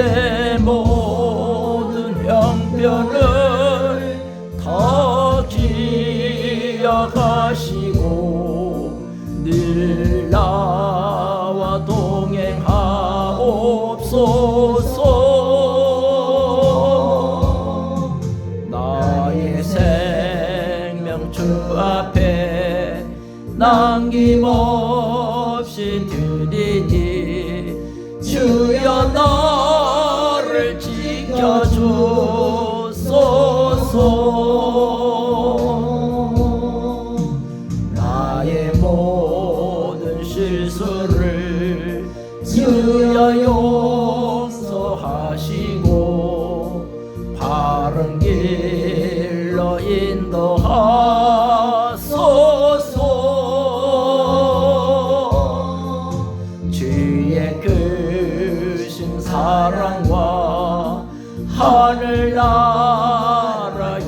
내 모든 형편을 다 기억하시고 늘 나와 동행하옵소서. 나의 생명 주 앞에 남김없이 드리니 주여 나를 지켜주소서. 나의 모든 실수를 주여 용서하시고 바른 길 주의 크신 사랑과 하늘나라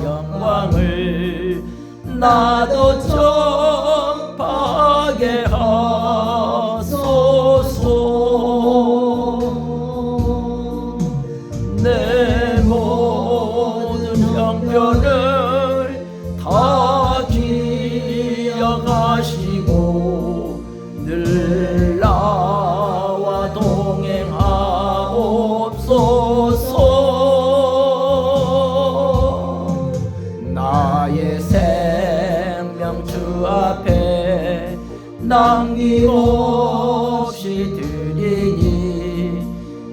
영광을 나도 전파하게 하소서. 내 모든 형편을 다 기억하시 남김없이 드리니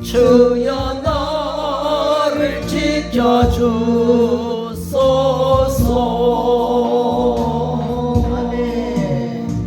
주여 나를 지켜주소서